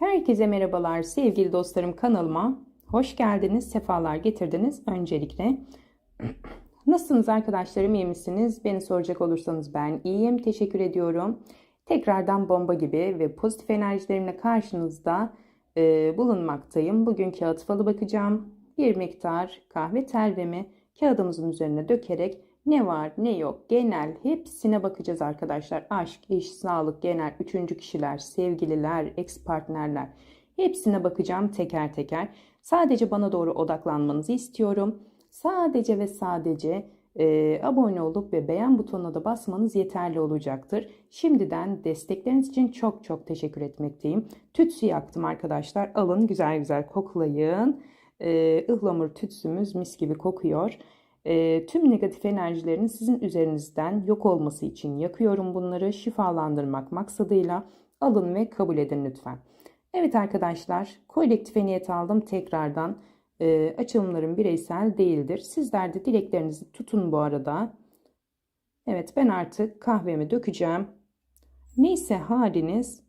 Herkese merhabalar sevgili dostlarım kanalıma. Hoş geldiniz, sefalar getirdiniz öncelikle. Nasılsınız arkadaşlarım, iyi misiniz? Beni soracak olursanız ben iyiyim, teşekkür ediyorum. Tekrardan bomba gibi ve pozitif enerjilerimle karşınızda e, bulunmaktayım. Bugün kağıt falı bakacağım. Bir miktar kahve telvemi kağıdımızın üzerine dökerek ne var ne yok genel hepsine bakacağız arkadaşlar. Aşk, iş, sağlık, genel, üçüncü kişiler, sevgililer, ex partnerler hepsine bakacağım teker teker. Sadece bana doğru odaklanmanızı istiyorum. Sadece ve sadece e, abone olup ve beğen butonuna da basmanız yeterli olacaktır. Şimdiden destekleriniz için çok çok teşekkür etmekteyim. Tütsü yaktım arkadaşlar. Alın güzel güzel koklayın. E, ıhlamur tütsümüz mis gibi kokuyor. E, tüm negatif enerjilerin sizin üzerinizden yok olması için yakıyorum bunları şifalandırmak maksadıyla alın ve kabul edin lütfen. Evet arkadaşlar kolektife niyet aldım tekrardan. E, açılımlarım bireysel değildir. Sizler de dileklerinizi tutun bu arada. Evet ben artık kahvemi dökeceğim. Neyse haliniz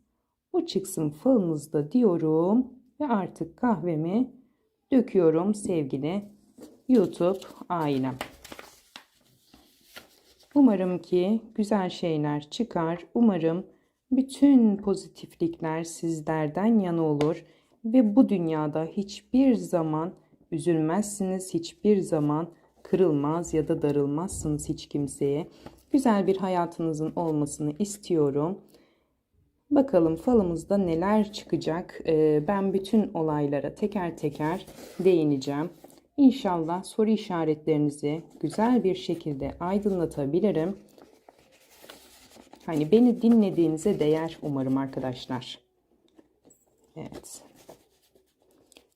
o çıksın falınızda diyorum ve artık kahvemi döküyorum sevgili YouTube ailem. Umarım ki güzel şeyler çıkar. Umarım bütün pozitiflikler sizlerden yana olur ve bu dünyada hiçbir zaman üzülmezsiniz, hiçbir zaman kırılmaz ya da darılmazsınız hiç kimseye. Güzel bir hayatınızın olmasını istiyorum. Bakalım falımızda neler çıkacak. Ee, ben bütün olaylara teker teker değineceğim. İnşallah soru işaretlerinizi güzel bir şekilde aydınlatabilirim. Hani beni dinlediğinize değer umarım arkadaşlar. Evet.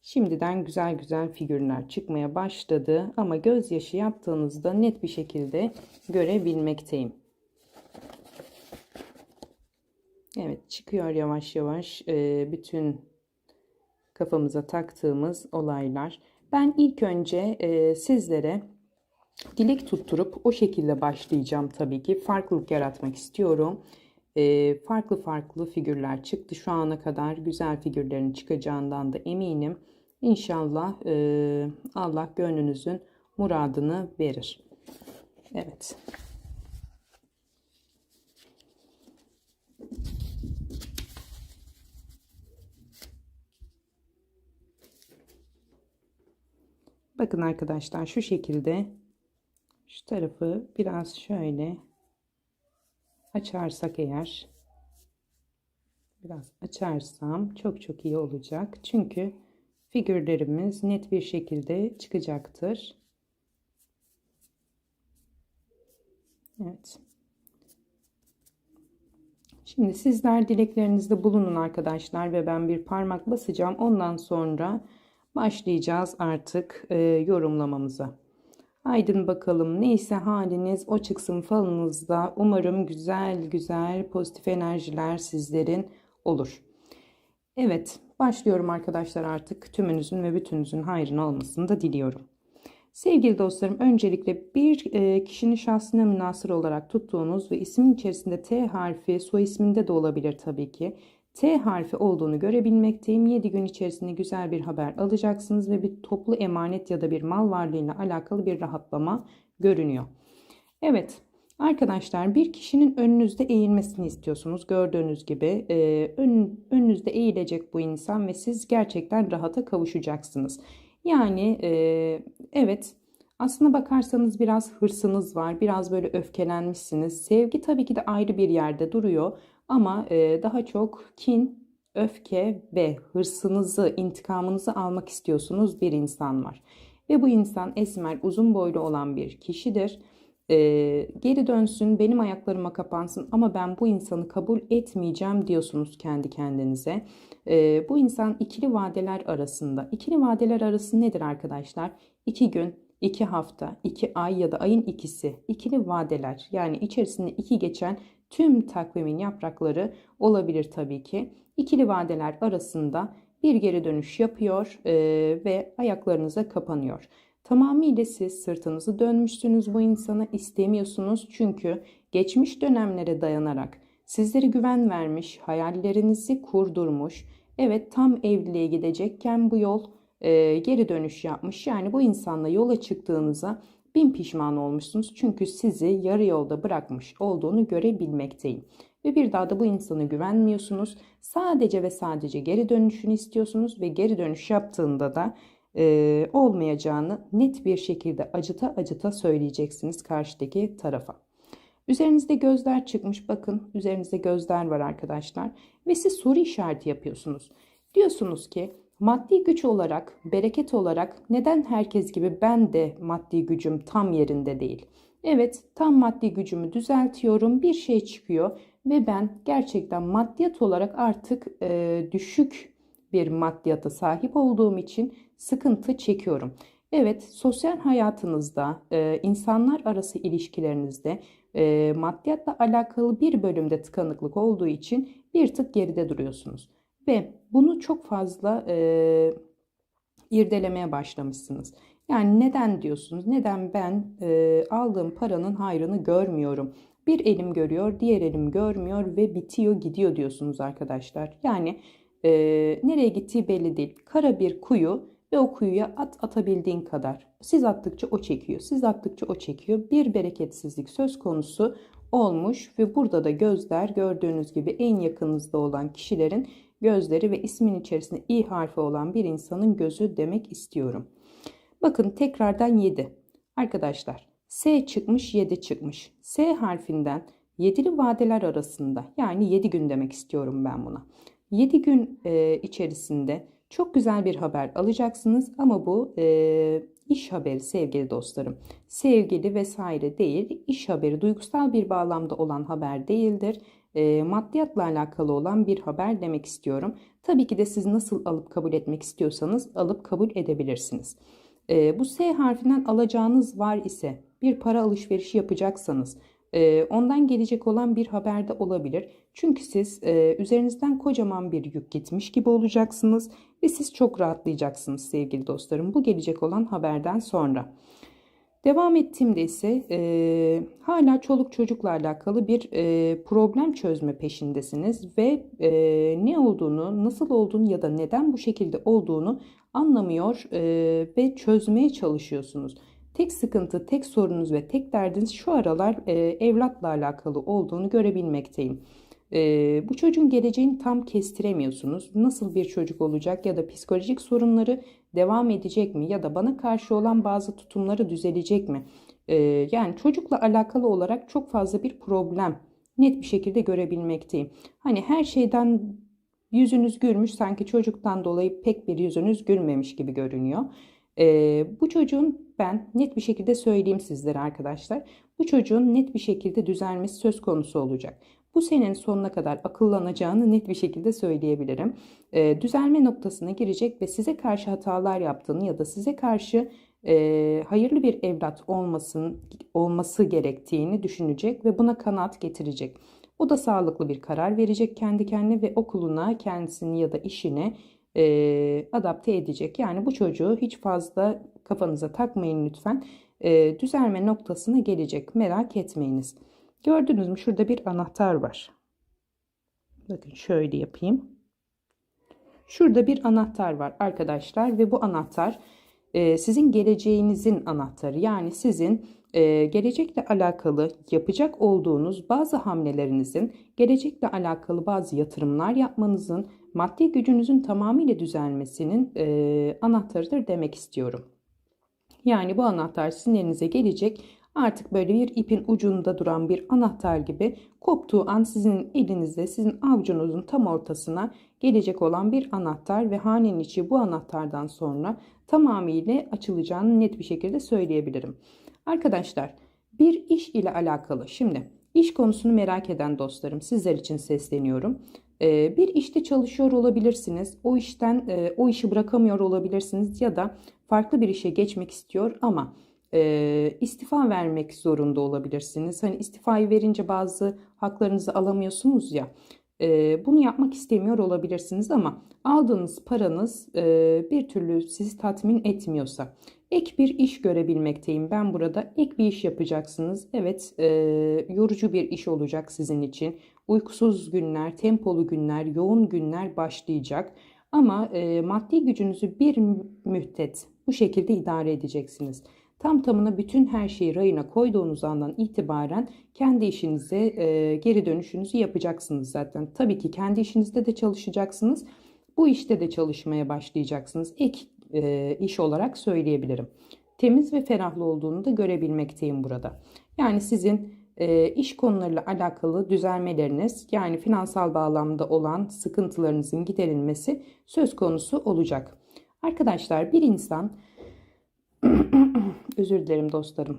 Şimdiden güzel güzel figürler çıkmaya başladı ama gözyaşı yaptığınızda net bir şekilde görebilmekteyim. Evet çıkıyor yavaş yavaş bütün kafamıza taktığımız olaylar. Ben ilk önce e, sizlere dilek tutturup o şekilde başlayacağım tabii ki. Farklılık yaratmak istiyorum. E, farklı farklı figürler çıktı şu ana kadar. Güzel figürlerin çıkacağından da eminim. İnşallah e, Allah gönlünüzün muradını verir. Evet. Bakın arkadaşlar şu şekilde şu tarafı biraz şöyle açarsak eğer biraz açarsam çok çok iyi olacak. Çünkü figürlerimiz net bir şekilde çıkacaktır. Evet. Şimdi sizler dileklerinizde bulunun arkadaşlar ve ben bir parmak basacağım. Ondan sonra başlayacağız artık e, yorumlamamıza. Aydın bakalım neyse haliniz o çıksın falınızda. Umarım güzel güzel pozitif enerjiler sizlerin olur. Evet başlıyorum arkadaşlar artık tümünüzün ve bütününüzün hayrına olmasını da diliyorum. Sevgili dostlarım öncelikle bir e, kişinin şahsına münasır olarak tuttuğunuz ve ismin içerisinde T harfi soy isminde de olabilir tabii ki T harfi olduğunu görebilmekteyim. 7 gün içerisinde güzel bir haber alacaksınız ve bir toplu emanet ya da bir mal varlığıyla alakalı bir rahatlama görünüyor. Evet arkadaşlar bir kişinin önünüzde eğilmesini istiyorsunuz. Gördüğünüz gibi e, ön, önünüzde eğilecek bu insan ve siz gerçekten rahata kavuşacaksınız. Yani e, evet aslına bakarsanız biraz hırsınız var. Biraz böyle öfkelenmişsiniz. Sevgi tabii ki de ayrı bir yerde duruyor. Ama e, daha çok kin, öfke ve hırsınızı, intikamınızı almak istiyorsunuz bir insan var. Ve bu insan esmer, uzun boylu olan bir kişidir. E, geri dönsün, benim ayaklarıma kapansın ama ben bu insanı kabul etmeyeceğim diyorsunuz kendi kendinize. E, bu insan ikili vadeler arasında. İkili vadeler arası nedir arkadaşlar? İki gün, 2 hafta, 2 ay ya da ayın ikisi ikili vadeler yani içerisinde iki geçen tüm takvimin yaprakları olabilir tabii ki. İkili vadeler arasında bir geri dönüş yapıyor e, ve ayaklarınıza kapanıyor. Tamamıyla siz sırtınızı dönmüşsünüz bu insana istemiyorsunuz çünkü geçmiş dönemlere dayanarak sizlere güven vermiş, hayallerinizi kurdurmuş Evet tam evliliğe gidecekken bu yol e, geri dönüş yapmış. Yani bu insanla yola çıktığınıza bin pişman olmuşsunuz. Çünkü sizi yarı yolda bırakmış olduğunu görebilmekteyim. Ve bir daha da bu insana güvenmiyorsunuz. Sadece ve sadece geri dönüşünü istiyorsunuz ve geri dönüş yaptığında da e, olmayacağını net bir şekilde acıta acıta söyleyeceksiniz karşıdaki tarafa. Üzerinizde gözler çıkmış. Bakın üzerinizde gözler var arkadaşlar. Ve siz soru işareti yapıyorsunuz. Diyorsunuz ki maddi güç olarak, bereket olarak neden herkes gibi ben de maddi gücüm tam yerinde değil? Evet, tam maddi gücümü düzeltiyorum. Bir şey çıkıyor ve ben gerçekten maddiyat olarak artık e, düşük bir maddiyata sahip olduğum için sıkıntı çekiyorum. Evet, sosyal hayatınızda, e, insanlar arası ilişkilerinizde e, maddiyatla alakalı bir bölümde tıkanıklık olduğu için bir tık geride duruyorsunuz. Ve bunu çok fazla e, irdelemeye başlamışsınız. Yani neden diyorsunuz? Neden ben e, aldığım paranın hayrını görmüyorum? Bir elim görüyor, diğer elim görmüyor ve bitiyor gidiyor diyorsunuz arkadaşlar. Yani e, nereye gittiği belli değil. Kara bir kuyu ve o kuyuya at atabildiğin kadar. Siz attıkça o çekiyor, siz attıkça o çekiyor. Bir bereketsizlik söz konusu olmuş ve burada da gözler gördüğünüz gibi en yakınızda olan kişilerin gözleri ve ismin içerisinde i harfi olan bir insanın gözü demek istiyorum. Bakın tekrardan 7. Arkadaşlar S çıkmış 7 çıkmış. S harfinden 7'li vadeler arasında yani 7 gün demek istiyorum ben buna. 7 gün e, içerisinde çok güzel bir haber alacaksınız ama bu e, iş haberi sevgili dostlarım. Sevgili vesaire değil, iş haberi duygusal bir bağlamda olan haber değildir. E, maddiyatla alakalı olan bir haber demek istiyorum. Tabii ki de siz nasıl alıp kabul etmek istiyorsanız alıp kabul edebilirsiniz. E, bu S harfinden alacağınız var ise bir para alışverişi yapacaksanız e, ondan gelecek olan bir haber de olabilir. Çünkü siz e, üzerinizden kocaman bir yük gitmiş gibi olacaksınız ve siz çok rahatlayacaksınız sevgili dostlarım bu gelecek olan haberden sonra. Devam ettiğimde ise e, hala çoluk çocukla alakalı bir e, problem çözme peşindesiniz ve e, ne olduğunu, nasıl olduğunu ya da neden bu şekilde olduğunu anlamıyor e, ve çözmeye çalışıyorsunuz. Tek sıkıntı, tek sorunuz ve tek derdiniz şu aralar e, evlatla alakalı olduğunu görebilmekteyim. E, bu çocuğun geleceğini tam kestiremiyorsunuz. Nasıl bir çocuk olacak ya da psikolojik sorunları devam edecek mi ya da bana karşı olan bazı tutumları düzelecek mi? E, yani çocukla alakalı olarak çok fazla bir problem net bir şekilde görebilmekteyim. Hani her şeyden yüzünüz gülmüş sanki çocuktan dolayı pek bir yüzünüz gülmemiş gibi görünüyor. Ee, bu çocuğun ben net bir şekilde söyleyeyim sizlere arkadaşlar. Bu çocuğun net bir şekilde düzelmesi söz konusu olacak. Bu senenin sonuna kadar akıllanacağını net bir şekilde söyleyebilirim. Ee, düzelme noktasına girecek ve size karşı hatalar yaptığını ya da size karşı e, hayırlı bir evlat olmasın olması gerektiğini düşünecek ve buna kanaat getirecek. O da sağlıklı bir karar verecek kendi kendine ve okuluna, kendisini ya da işine e, adapte edecek. Yani bu çocuğu hiç fazla kafanıza takmayın lütfen. E, düzelme noktasına gelecek. Merak etmeyiniz. Gördünüz mü? Şurada bir anahtar var. Bakın şöyle yapayım. Şurada bir anahtar var arkadaşlar ve bu anahtar e, sizin geleceğinizin anahtarı. Yani sizin e, gelecekle alakalı yapacak olduğunuz bazı hamlelerinizin, gelecekle alakalı bazı yatırımlar yapmanızın, maddi gücünüzün tamamıyla düzelmesinin e, anahtarıdır demek istiyorum. Yani bu anahtar sizin elinize gelecek. Artık böyle bir ipin ucunda duran bir anahtar gibi koptuğu an sizin elinizde, sizin avucunuzun tam ortasına gelecek olan bir anahtar ve hanenin içi bu anahtardan sonra tamamıyla açılacağını net bir şekilde söyleyebilirim. Arkadaşlar bir iş ile alakalı şimdi iş konusunu merak eden dostlarım sizler için sesleniyorum. Ee, bir işte çalışıyor olabilirsiniz. O işten e, o işi bırakamıyor olabilirsiniz ya da farklı bir işe geçmek istiyor ama e, istifa vermek zorunda olabilirsiniz. Hani istifayı verince bazı haklarınızı alamıyorsunuz ya. E, bunu yapmak istemiyor olabilirsiniz ama aldığınız paranız bir türlü sizi tatmin etmiyorsa Ek bir iş görebilmekteyim. Ben burada ek bir iş yapacaksınız. Evet, e, yorucu bir iş olacak sizin için. uykusuz günler, tempolu günler, yoğun günler başlayacak. Ama e, maddi gücünüzü bir müddet bu şekilde idare edeceksiniz. Tam tamına bütün her şeyi rayına koyduğunuz andan itibaren kendi işinize e, geri dönüşünüzü yapacaksınız zaten. Tabii ki kendi işinizde de çalışacaksınız. Bu işte de çalışmaya başlayacaksınız. Ek e, iş olarak söyleyebilirim. Temiz ve ferahlı olduğunu da görebilmekteyim burada. Yani sizin e, iş konularıyla alakalı düzelmeleriniz yani finansal bağlamda olan sıkıntılarınızın giderilmesi söz konusu olacak. Arkadaşlar bir insan özür dilerim dostlarım.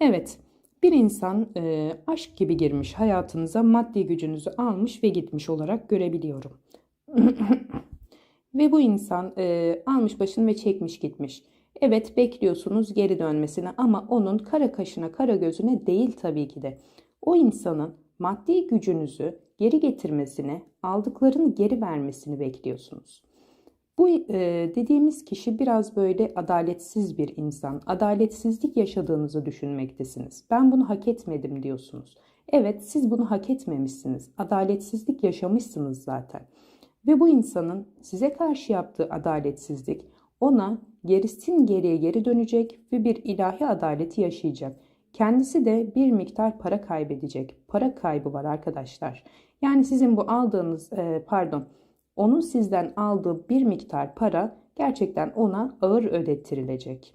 evet bir insan e, aşk gibi girmiş hayatınıza maddi gücünüzü almış ve gitmiş olarak görebiliyorum. ve bu insan e, almış başını ve çekmiş gitmiş. Evet bekliyorsunuz geri dönmesini ama onun kara kaşına kara gözüne değil tabii ki de. O insanın maddi gücünüzü geri getirmesini, aldıklarını geri vermesini bekliyorsunuz. Bu e, dediğimiz kişi biraz böyle adaletsiz bir insan. Adaletsizlik yaşadığınızı düşünmektesiniz. Ben bunu hak etmedim diyorsunuz. Evet siz bunu hak etmemişsiniz. Adaletsizlik yaşamışsınız zaten. Ve bu insanın size karşı yaptığı adaletsizlik ona gerisin geriye geri dönecek ve bir ilahi adaleti yaşayacak. Kendisi de bir miktar para kaybedecek. Para kaybı var arkadaşlar. Yani sizin bu aldığınız e, pardon onun sizden aldığı bir miktar para gerçekten ona ağır ödettirilecek.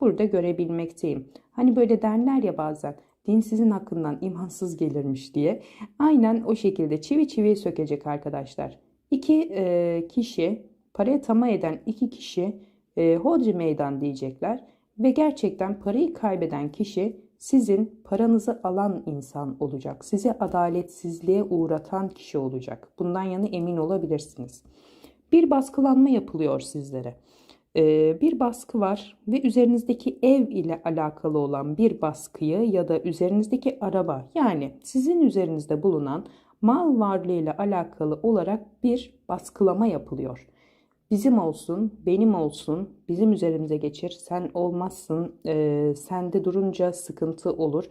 Burada görebilmekteyim. Hani böyle derler ya bazen dinsizin hakkından imansız gelirmiş diye. Aynen o şekilde çivi çiviye sökecek arkadaşlar. İki e, kişi paraya tamah eden iki kişi e, hodri meydan diyecekler ve gerçekten parayı kaybeden kişi sizin paranızı alan insan olacak. Sizi adaletsizliğe uğratan kişi olacak. Bundan yana emin olabilirsiniz. Bir baskılanma yapılıyor sizlere. Ee, bir baskı var ve üzerinizdeki ev ile alakalı olan bir baskıyı ya da üzerinizdeki araba yani sizin üzerinizde bulunan mal varlığı ile alakalı olarak bir baskılama yapılıyor bizim olsun, benim olsun, bizim üzerimize geçir, sen olmazsın, e, sende durunca sıkıntı olur.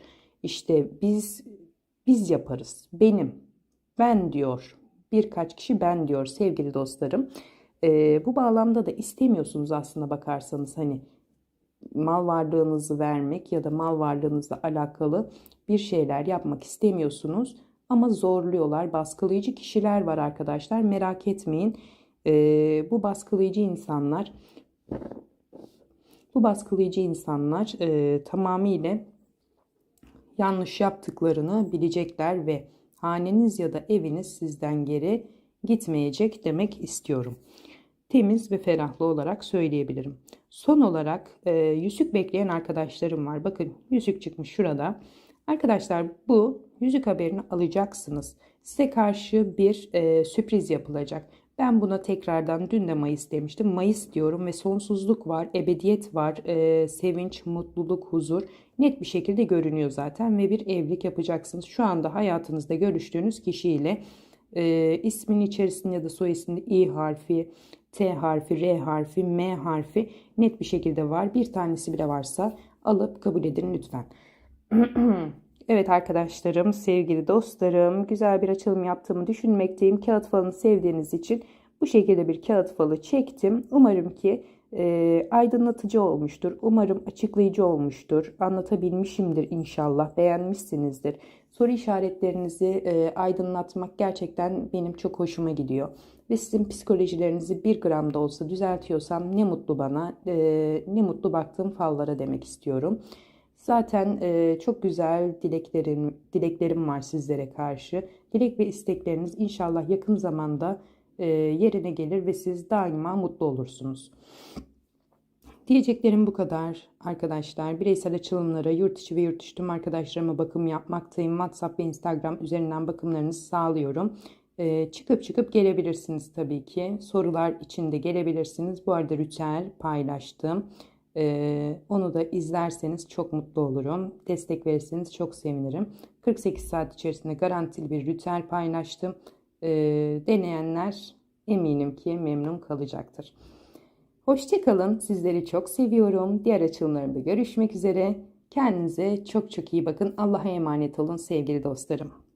İşte biz biz yaparız, benim, ben diyor. Birkaç kişi ben diyor sevgili dostlarım. E, bu bağlamda da istemiyorsunuz aslında bakarsanız hani mal varlığınızı vermek ya da mal varlığınızla alakalı bir şeyler yapmak istemiyorsunuz ama zorluyorlar. Baskılayıcı kişiler var arkadaşlar. Merak etmeyin. E, bu baskılayıcı insanlar bu baskılayıcı insanlar e, tamamıyla yanlış yaptıklarını bilecekler ve haneniz ya da eviniz sizden geri gitmeyecek demek istiyorum. Temiz ve ferahlı olarak söyleyebilirim. Son olarak e, yüzük bekleyen arkadaşlarım var. Bakın yüzük çıkmış şurada. Arkadaşlar bu yüzük haberini alacaksınız. Size karşı bir e, sürpriz yapılacak. Ben buna tekrardan dün de Mayıs demiştim. Mayıs diyorum ve sonsuzluk var, ebediyet var, e, sevinç, mutluluk, huzur net bir şekilde görünüyor zaten ve bir evlilik yapacaksınız. Şu anda hayatınızda görüştüğünüz kişiyle e, ismin içerisinde ya da soy isminde İ harfi, T harfi, R harfi, M harfi net bir şekilde var. Bir tanesi bile varsa alıp kabul edin lütfen. Evet arkadaşlarım, sevgili dostlarım, güzel bir açılım yaptığımı düşünmekteyim. Kağıt falını sevdiğiniz için bu şekilde bir kağıt falı çektim. Umarım ki e, aydınlatıcı olmuştur. Umarım açıklayıcı olmuştur. Anlatabilmişimdir inşallah. Beğenmişsinizdir. Soru işaretlerinizi e, aydınlatmak gerçekten benim çok hoşuma gidiyor. Ve sizin psikolojilerinizi bir gram da olsa düzeltiyorsam ne mutlu bana, e, ne mutlu baktığım fallara demek istiyorum. Zaten e, çok güzel dileklerim, dileklerim var sizlere karşı. Dilek ve istekleriniz inşallah yakın zamanda e, yerine gelir ve siz daima mutlu olursunuz. Diyeceklerim bu kadar arkadaşlar. Bireysel açılımlara yurt içi ve yurt dışı tüm arkadaşlarıma bakım yapmaktayım. WhatsApp ve Instagram üzerinden bakımlarınızı sağlıyorum. Ee, çıkıp çıkıp gelebilirsiniz tabii ki. Sorular için de gelebilirsiniz. Bu arada ritüel paylaştım. Ee, onu da izlerseniz çok mutlu olurum. Destek verirseniz çok sevinirim. 48 saat içerisinde garantili bir ritüel paylaştım. Ee, deneyenler eminim ki memnun kalacaktır. Hoşçakalın. Sizleri çok seviyorum. Diğer açılımlarımda görüşmek üzere. Kendinize çok çok iyi bakın. Allah'a emanet olun sevgili dostlarım.